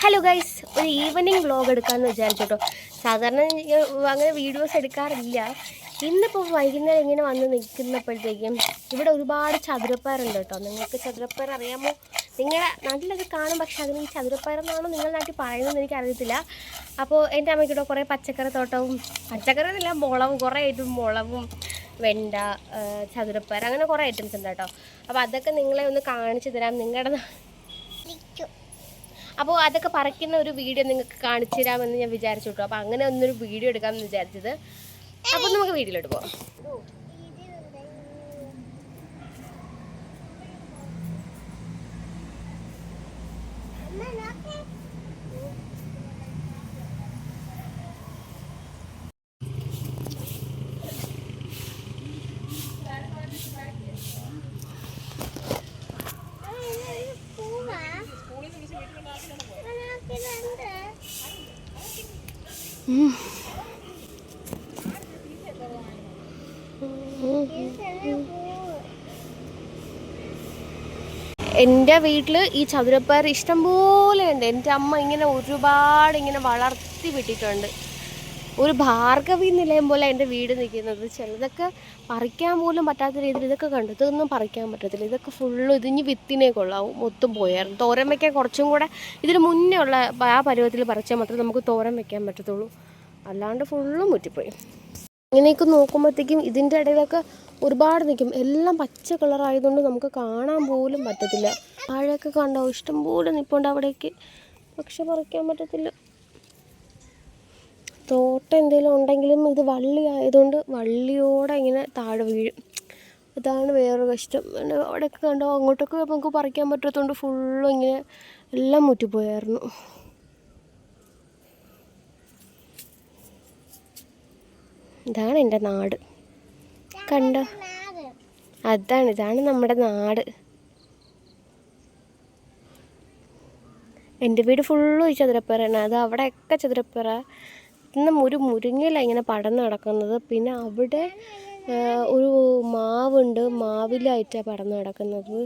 Hello guys ഒരു evening vlog എടുക്കാമെന്ന് വിചാരിച്ചു കേട്ടോ സാധാരണ അങ്ങനെ വീഡിയോസ് എടുക്കാറില്ല. ഇന്നിപ്പോൾ വൈകുന്നേരം ഇങ്ങനെ വന്ന് നിൽക്കുന്നപ്പോഴത്തേക്കും ഇവിടെ ഒരുപാട് ചതുരപ്പയറുണ്ട് കേട്ടോ. നിങ്ങൾക്ക് ചതുരപ്പയർ അറിയാമോ? നിങ്ങളെ നാട്ടിലത് കാണും പക്ഷെ അതിന് ഈ ചതുരപ്പയറെന്നാണോ നിങ്ങളുടെ നാട്ടിൽ പറയുന്നതെന്ന് എനിക്കറിയത്തില്ല അപ്പോൾ എന്റെ അമ്മയ്ക്കിട്ടോ കുറേ പച്ചക്കറി തോട്ടവും പച്ചക്കറി എന്നല്ല മുളവും കുറേ ഐറ്റം മുളവും വെണ്ട ചതുരപ്പയർ അങ്ങനെ കുറേ ഐറ്റംസ് ഉണ്ട് കേട്ടോ. അപ്പോൾ അതൊക്കെ നിങ്ങളെ ഒന്ന് കാണിച്ചു തരാം. നിങ്ങളുടെ അപ്പോൾ അതൊക്കെ പറിക്കുന്ന ഒരു വീഡിയോ നിങ്ങൾക്ക് കാണിച്ചു തരാമെന്ന് ഞാൻ വിചാരിച്ചു കേട്ടോ. അപ്പോൾ അങ്ങനെ ഒന്നൊരു വീഡിയോ എടുക്കാമെന്ന് വിചാരിച്ചത്. അപ്പോൾ നമുക്ക് വീഡിയോയിലോട്ട് പോകാം എന്റെ വീട്ടിൽ ഈ ചതുരപ്പയർ ഇഷ്ടംപോലെ ഉണ്ട്. എന്റെ അമ്മ ഇങ്ങനെ ഒരുപാട് ഇങ്ങനെ വളർത്തി വിട്ടിട്ടുണ്ട് ഒരു ഭാർഗവി നിലയം പോലെ എന്റെ വീട് നിൽക്കുന്നത്. ചിലതൊക്കെ പറിക്കാൻ പോലും പറ്റാത്ത രീതിയിൽ ഇതൊക്കെ കണ്ടു. ഇതൊന്നും പറിക്കാൻ പറ്റത്തില്ല. ഇതൊക്കെ ഫുള്ള് ഇതിഞ്ഞ് വിത്തിനെ കൊള്ളാവും. മൊത്തം പോയായിരുന്നു തോരൻ വയ്ക്കാൻ കുറച്ചും കൂടെ ഇതിന് മുന്നേ ഉള്ള ആ പരുവത്തിൽ പറിച്ചാൽ മാത്രമേ നമുക്ക് തോരൻ വയ്ക്കാൻ പറ്റത്തുള്ളൂ. അല്ലാണ്ട് ഫുള്ളും മുറ്റിപ്പോയി. ഇങ്ങനെയൊക്കെ നോക്കുമ്പോഴത്തേക്കും ഇതിന്റെ ഇടയിലൊക്കെ ഒരുപാട് നിൽക്കും. എല്ലാം പച്ച കളറായതുകൊണ്ട് നമുക്ക് കാണാൻ പോലും പറ്റത്തില്ല. താഴെയൊക്കെ കണ്ടോ? ഇഷ്ടംപോലെ നിൽപ്പുണ്ട് അവിടേക്ക്. പക്ഷെ പറിക്കാൻ പറ്റത്തില്ല. തോട്ടം എന്തെങ്കിലും ഉണ്ടെങ്കിലും ഇത് വള്ളി ആയതുകൊണ്ട് വള്ളിയോടെ ഇങ്ങനെ താഴെ വീഴും. അതാണ് വേറൊരു കഷ്ടം. അവിടെയൊക്കെ കണ്ടോ അങ്ങോട്ടൊക്കെ നമുക്ക് പറിക്കാൻ പറ്റാത്തതുകൊണ്ട് ഫുള്ളും ഇങ്ങനെ എല്ലാം മുറ്റിപ്പോയായിരുന്നു. ഇതാണ് എന്റെ നാട്. കണ്ടോ? അതാണ് ഇതാണ് നമ്മുടെ നാട്. എന്റെ വീട് ഫുള്ളും ഈ ചതുരപ്പേറാണ് അത് അവിടെയൊക്കെ ചതുരപ്പേറ. ഇന്ന് ഒരു മുരിങ്ങയില ഇങ്ങനെ പടർന്ന് കിടക്കുന്നത്. പിന്നെ അവിടെ ഒരു മാവുണ്ട്. മാവിലായിട്ടാണ് പടർന്ന് കിടക്കുന്നത്.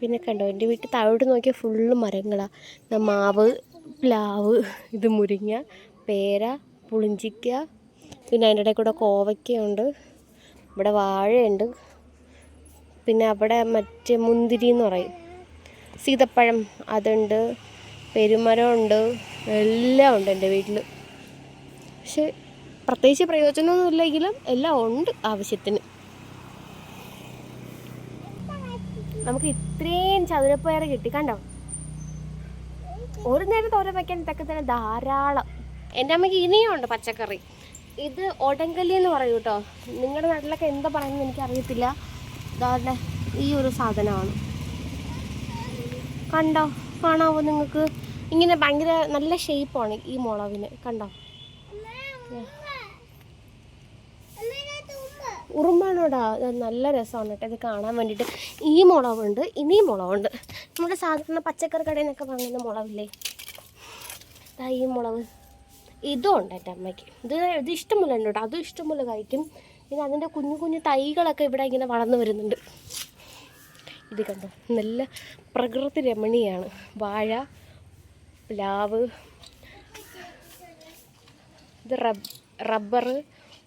പിന്നെ കണ്ടോ എന്റെ വീട്ടിൽ താഴോട്ട് നോക്കിയാൽ ഫുള്ള് മരങ്ങളാണ് മാവ് പ്ലാവ് ഇത് മുരിങ്ങ പേര പുളിഞ്ചിക്ക പിന്നെ അതിന്റെ ഇടയിൽ കൂടെ കോവയ്ക്കയുണ്ട്. ഇവിടെ വാഴയുണ്ട്. പിന്നെ അവിടെ മറ്റേ മുന്തിരി എന്ന് പറയും. സീതപ്പഴം അതുണ്ട്. പെരുമരമുണ്ട്. എല്ലാം ഉണ്ട് എന്റെ വീട്ടിൽ. പക്ഷെ പ്രത്യേകിച്ച് പ്രയോജനമൊന്നും ഇല്ലെങ്കിലും എല്ലാം ഉണ്ട് ആവശ്യത്തിന്. നമുക്ക് ഇത്രയും ചതുരപ്പയർ കിട്ടി. കണ്ടോ? ഒരു നേരം തോര വയ്ക്കാൻ ഇതൊക്കെ തന്നെ ധാരാളം. എന്റെ അമ്മയ്ക്ക് ഇനിയും ഉണ്ട് പച്ചക്കറി. ഇത് ഒടങ്കല്ലി എന്ന് പറയും കേട്ടോ. നിങ്ങളുടെ നാട്ടിലൊക്കെ എന്താ പറയുന്നത് എനിക്കറിയത്തില്ല. ഇതാരുടെ ഈ ഒരു സാധനമാണ്. കണ്ടോ? കാണാവോ നിങ്ങൾക്ക്? ഇങ്ങനെ ഭയങ്കര നല്ല ഷേപ്പാണ് ഈ മുളവിന് കണ്ടോ? ഉറുമ്പാണോടാ? നല്ല രസമാണ് കേട്ടോ. ഇത് കാണാൻ വേണ്ടിയിട്ട്. ഈ മുളകുണ്ട് ഇനിയും മുളകുണ്ട് നമ്മുടെ സാധാരണ പച്ചക്കറി കടയിൽ നിന്നൊക്കെ വാങ്ങുന്ന മുളകില്ലേ അതാ ഈ മുളക് ഇതും ഉണ്ട് എന്റെ അമ്മയ്ക്ക്. ഇത് ഇത് ഇഷ്ടംപോലെ ഉണ്ട് കേട്ടോ. അതും ഇഷ്ടംപോലെ കഴിക്കും. പിന്നെ അതിന്റെ കുഞ്ഞു കുഞ്ഞു തൈകളൊക്കെ ഇവിടെ ഇങ്ങനെ വളർന്നു വരുന്നുണ്ട്. ഇത് കണ്ടോ? നല്ല പ്രകൃതി രമണീയാണ്. വാഴ പ്ലാവ് ഇത് റബ് റബ്ബർ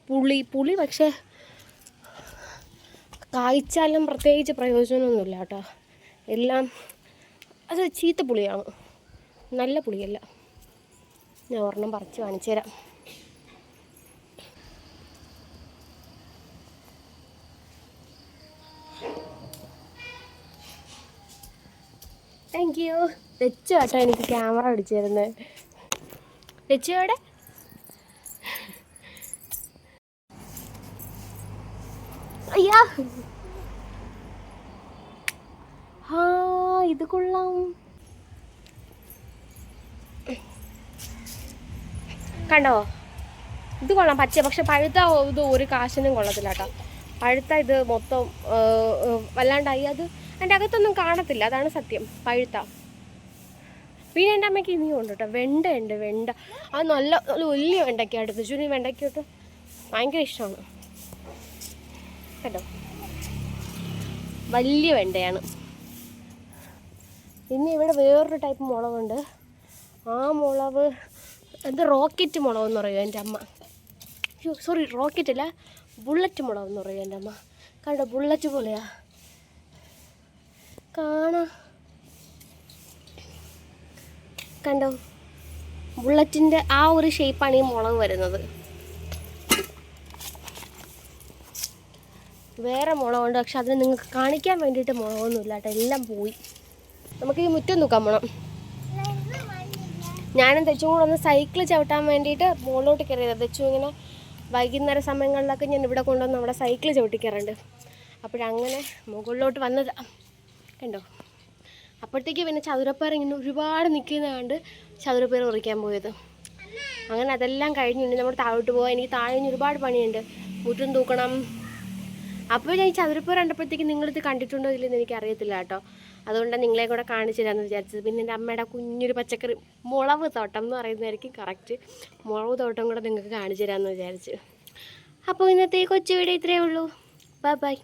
പുളി പുളി പക്ഷേ കായ്ച്ചാലും പ്രത്യേകിച്ച് പ്രയോജനമൊന്നുമില്ല കേട്ടോ. എല്ലാം അത് ചീത്ത പുളിയാണ്. നല്ല പുളിയല്ല. ഞാൻ ഒരെണ്ണം പറിച്ച് കാണിച്ചു തരാം. താങ്ക് യു ലച്ചു കേട്ടോ എനിക്ക് ക്യാമറ അടിച്ചു തരുന്നത് ലച്ചു അയ്യാ. ഹാ ഇത് കൊള്ളാം. കണ്ടോ? ഇത് കൊള്ളാം പച്ച. പക്ഷെ പഴുത്ത ഇത് ഒരു കാശിനും കൊള്ളത്തില്ല കേട്ടോ. പഴുത്ത ഇത് മൊത്തം വല്ലാണ്ടായി. അത് എന്റെ അകത്തൊന്നും കാണത്തില്ല. അതാണ് സത്യം. പഴുത്ത. പിന്നെ എന്റെ അമ്മയ്ക്ക് ഇനിയും ഉണ്ട് കേട്ടോ. വെണ്ട ഉണ്ട് വെണ്ട. അത് നല്ല നല്ല വലിയ വെണ്ടയ്ക്കാണ് എടുത്തു. ചുനി വെണ്ടയ്ക്കോട്ട് ഭയങ്കര ഇഷ്ടമാണ്. കേട്ടോ വലിയ വെണ്ടയാണ്. പിന്നെ ഇവിടെ വേറൊരു ടൈപ്പ് മുളകുണ്ട്. ആ മുളവ് എന്ത് റോക്കറ്റ് മുളകെന്ന് പറയുമോ എന്റെ അമ്മ. സോറി റോക്കറ്റ് അല്ല ബുള്ളറ്റ് മുളകെന്ന് പറയുമോ എന്റെ അമ്മ. കണ്ടോ ബുള്ളറ്റ് പോലെയാ. കാണാ. കണ്ടോ? ബുള്ളറ്റിന്റെ ആ ഒരു ഷേപ്പാണ് ഈ മുളക് വരുന്നത്. വേറെ മുളകുണ്ട്. പക്ഷെ അതിന് നിങ്ങൾക്ക് കാണിക്കാൻ വേണ്ടിയിട്ട് മുളകൊന്നുമില്ല കേട്ടോ. എല്ലാം പോയി. നമുക്ക് ഈ മുറ്റം നോക്കാൻ പോണം. ഞാനും തെച്ചും കൂടെ ഒന്ന് സൈക്കിൾ ചവിട്ടാൻ വേണ്ടിയിട്ട് മുകളിലോട്ട് കയറിയത്. തെച്ചു ഇങ്ങനെ വൈകുന്നേര സമയങ്ങളിലൊക്കെ ഞാൻ ഇവിടെ കൊണ്ടുവന്ന് നമ്മുടെ സൈക്കിൾ ചവിട്ടിക്കാറുണ്ട്. അപ്പോഴങ്ങനെ മുകളിലോട്ട് വന്നത്. കണ്ടോ? അപ്പോഴത്തേക്ക് പിന്നെ ചതുരപ്പേർ ഇങ്ങനെ ഒരുപാട് നിൽക്കുന്ന കണ്ട് ചതുരപ്പേർ ഉറിക്കാൻ പോയത്. അങ്ങനെ അതെല്ലാം കഴിഞ്ഞിട്ട് നമ്മൾ താഴോട്ട് പോകാൻ എനിക്ക് താഴെ ഒരുപാട് പണിയുണ്ട്. മുറ്റും തൂക്കണം. അപ്പോൾ ഞാൻ ചതുരപ്പൂർ കണ്ടപ്പോഴത്തേക്ക് നിങ്ങളിത് കണ്ടിട്ടുണ്ടോ ഇല്ലെന്ന് എനിക്ക് അറിയത്തില്ല കേട്ടോ. അതുകൊണ്ടാണ് നിങ്ങളെ കൂടെ കാണിച്ചു തരാമെന്ന് വിചാരിച്ചത്. പിന്നെ എന്റെ അമ്മയുടെ കുഞ്ഞൊരു പച്ചക്കറി മുളവ് തോട്ടം എന്ന് പറയുന്നതായിരിക്കും കറക്റ്റ് മുളവ് തോട്ടം കൂടെ നിങ്ങൾക്ക് കാണിച്ചു തരാമെന്ന് വിചാരിച്ചു. അപ്പോൾ ഇന്നത്തെ കൊച്ചു വീഡിയോ ഇത്രയേ ഉള്ളൂ. Bye bye